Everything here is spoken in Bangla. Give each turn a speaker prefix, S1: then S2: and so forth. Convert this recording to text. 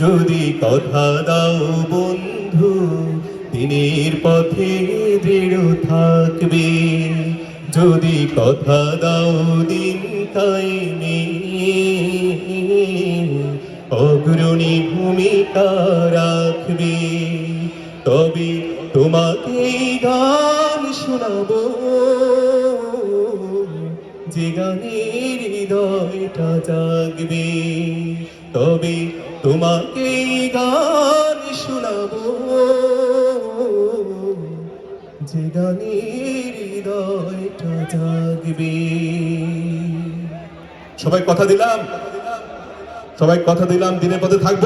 S1: যদি কথা দাও বন্ধু, দিনের পথে দৃঢ় থাকবে। যদি কথা দাও দিন কাইনে অগ্রণী ভূমিকা রাখবে। তবে তোমাকে গান শোনাবো, যে গানের হৃদয়টা জাগবে। তবে তোমাকে গান শোনাবো। যে গানে হৃদয়টা জাগবে। সবাই কথা দিলাম? সবাই কথা দিলাম? দিনের পথে থাকব?